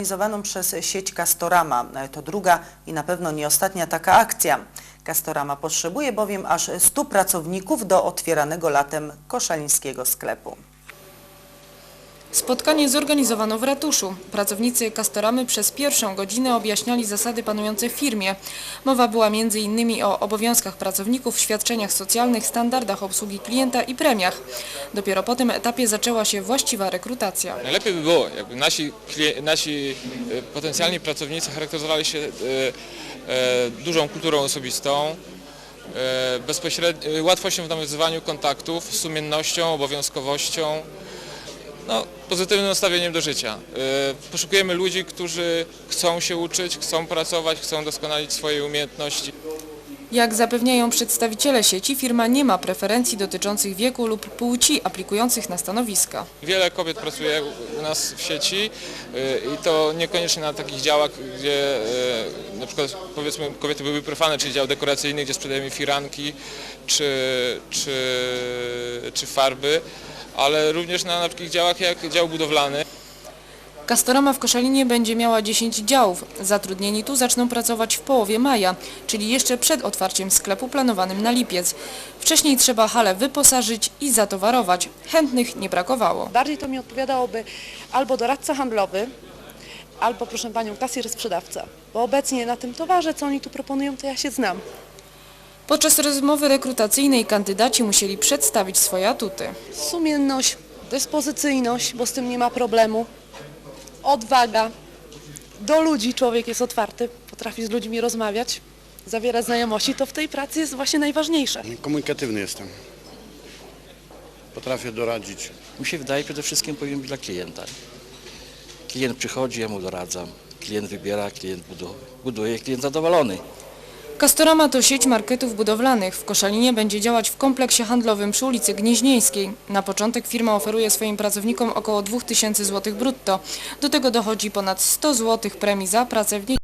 Organizowaną przez sieć Castorama. To druga i na pewno nie ostatnia taka akcja. Castorama potrzebuje bowiem aż 100 pracowników do otwieranego latem koszalińskiego sklepu. Spotkanie zorganizowano w ratuszu. Pracownicy Castoramy przez pierwszą godzinę objaśniali zasady panujące w firmie. Mowa była m.in. o obowiązkach pracowników, świadczeniach socjalnych, standardach obsługi klienta i premiach. Dopiero po tym etapie zaczęła się właściwa rekrutacja. Najlepiej by było, jakby nasi, nasi e, potencjalni pracownicy charakteryzowali się e, e, dużą kulturą osobistą, bezpośred- e, łatwością w nawiązywaniu kontaktów, sumiennością, obowiązkowością, no, pozytywnym nastawieniem do życia. E, Poszukujemy ludzi, którzy chcą się uczyć, chcą pracować, chcą doskonalić swoje umiejętności. Jak zapewniają przedstawiciele sieci, firma nie ma preferencji dotyczących wieku lub płci aplikujących na stanowiska. Wiele kobiet pracuje u- nas w sieci y, i to niekoniecznie na takich działach, gdzie y, na przykład powiedzmy kobiety były profane, czyli dział dekoracyjny, gdzie sprzedajemy firanki czy, czy, czy farby, ale również na, na takich działach jak dział budowlany. Castorama w Koszalinie będzie miała 10 działów. Zatrudnieni tu zaczną pracować w połowie maja, czyli jeszcze przed otwarciem sklepu planowanym na lipiec. Wcześniej trzeba halę wyposażyć i zatowarować. Chętnych nie brakowało. Bardziej to mi odpowiadałoby albo doradca handlowy, albo proszę Panią kasjer sprzedawca. Bo obecnie na tym towarze, co oni tu proponują, to ja się znam. Podczas rozmowy rekrutacyjnej kandydaci musieli przedstawić swoje atuty. Sumienność, dyspozycyjność, bo z tym nie ma problemu. Odwaga. Do ludzi człowiek jest otwarty, potrafi z ludźmi rozmawiać, zawierać znajomości. To w tej pracy jest właśnie najważniejsze. Komunikatywny jestem. Potrafię doradzić. Mi się wydaje, przede wszystkim powinien być dla klienta. Klient przychodzi, ja mu doradzam. Klient wybiera, klient budu- buduje, klient zadowolony. Castorama to sieć marketów budowlanych. W Koszalinie będzie działać w kompleksie handlowym przy ulicy Gnieźnieńskiej. Na początek firma oferuje swoim pracownikom około 2000 zł brutto. Do tego dochodzi ponad 100 zł premii za pracę w nie